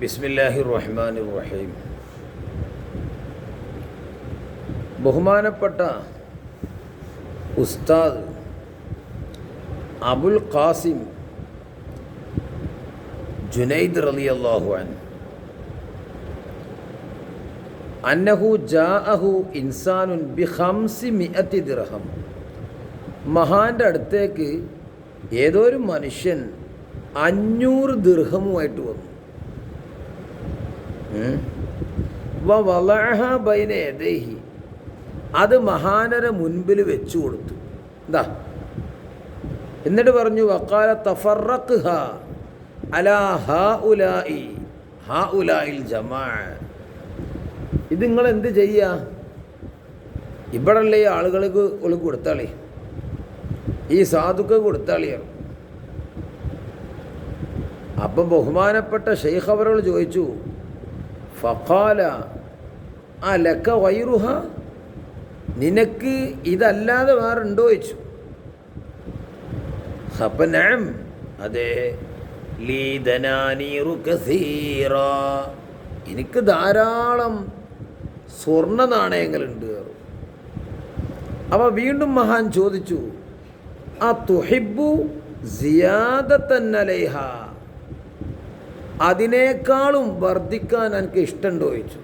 ബിസ്മില്ലാഹി റഹ്മാൻ റഹീം ബഹുമാനപ്പെട്ട ഉസ്താദ് അബുൽ ഖാസിം ജുനൈദ് റലി അള്ളാഹു അൻ അന്നഹു ജാഅഹു ഇൻസാനുൻ ബി ഹംസി മിഅത്തി ദിർഹം. മഹാന്റെ അടുത്തേക്ക് ഏതോ ഒരു മനുഷ്യൻ അഞ്ഞൂറ് ദീർഘമുമായിട്ട് വന്നു. അത് മഹാനരെ മുൻപിൽ വെച്ചു കൊടുത്തു. എന്താ എന്നിട്ട് പറഞ്ഞു വക്കാല തഫറഖ്ഹ അലാ ഹ ഉലായി ഹ ഉലായിൽ ജമാ ഇത് നിങ്ങൾ എന്ത് ചെയ്യുക ഇവിടെയുള്ള ഈ ആളുകൾക്ക് ഒളി കൊടുത്താളി. ഈ സാധുക്ക് കൊടുത്താളിയാണ് അപ്പം ബഹുമാനപ്പെട്ട ഷെയ്ഖ് അവരോട് ചോദിച്ചു ഫഖാല ആ ലക്ക വൈറുഹ നിനക്ക് ഇതല്ലാതെ വേറെ ഉണ്ടോ ചോദിച്ചു. അപ്പം അതെ എനിക്ക് ധാരാളം സ്വർണ നാണയങ്ങളുണ്ട് അവ വീണ്ടും മഹാൻ ചോദിച്ചു ആ തുഹിബു സിയാദത്തന്നലേഹ? അതിനേക്കാളും വർദ്ധിക്കാൻ എനിക്ക് ഇഷ്ടമുണ്ടോ ചോദിച്ചു.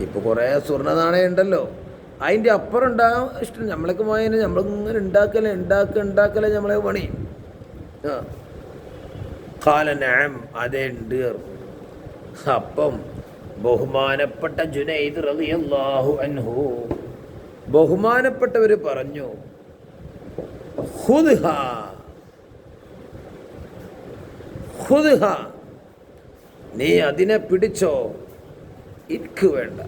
ഇപ്പോൾ കുറേ സ്വർണ നാണയം ഉണ്ടല്ലോ. അതിന്റെ അപ്പുറം ഉണ്ടാകാൻ ഇഷ്ടം. നമ്മളൊക്കെ പോയതിന് നമ്മളിങ്ങനെ ഉണ്ടാക്കലേ ഉണ്ടാക്കുക ഉണ്ടാക്കലേ നമ്മളെ പണി. ആ. കാലനാം അതേ ഉണ്ട് അപ്പം ബഹുമാനപ്പെട്ട ജുനൈദ് റളിയല്ലാഹു അൻഹു ബഹുമാനപ്പെട്ടവർ പറഞ്ഞു ഖുദ്ഹ ഖുദ്ഹ നീ അതിനെ പിടിച്ചോ? ഇക്ക് വേണ്ട.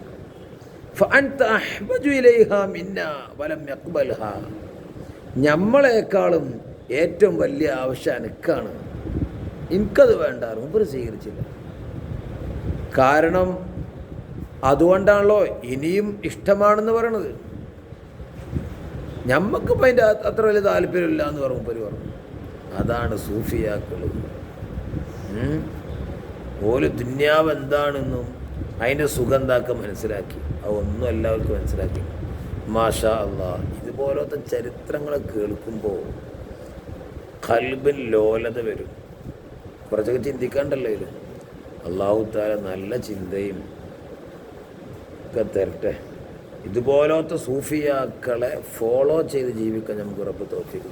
ഞമ്മളെക്കാളും ഏറ്റവും വലിയ ആവശ്യം എനിക്കാണ്. എനിക്കത് വേണ്ട. മുമ്പ് സ്വീകരിച്ചില്ല. കാരണം അതുകൊണ്ടാണല്ലോ ഇനിയും ഇഷ്ടമാണെന്ന് പറയണത്. ഞമ്മക്കിപ്പോൾ അതിന്റെ അത്ര വലിയ താല്പര്യമില്ല എന്ന് പറഞ്ഞു പരി പറഞ്ഞു. അതാണ് സൂഫിയാക്കൾ ഉം. ഓൽ ദുന്യാവ് എന്താണെന്നും അതിന്റെ സുഖം എന്താക്കാൻ മനസ്സിലാക്കി. അതൊന്നും എല്ലാവർക്കും മനസ്സിലാക്കി. മാഷാ അള്ളാ ഇതുപോലത്തെ ചരിത്രങ്ങൾ കേൾക്കുമ്പോൾ കൽബിൽ ലോലത വരും. കുറച്ചൊക്കെ ചിന്തിക്കാണ്ടല്ലോ ഇത്. അള്ളാഹു താല നല്ല ചിന്തയും ഒക്കെ തരട്ടെ. ഇതുപോലത്തെ സൂഫിയാക്കളെ ഫോളോ ചെയ്ത് ജീവിക്കാൻ നമുക്ക് ഉറപ്പ് തോഫിക്ക്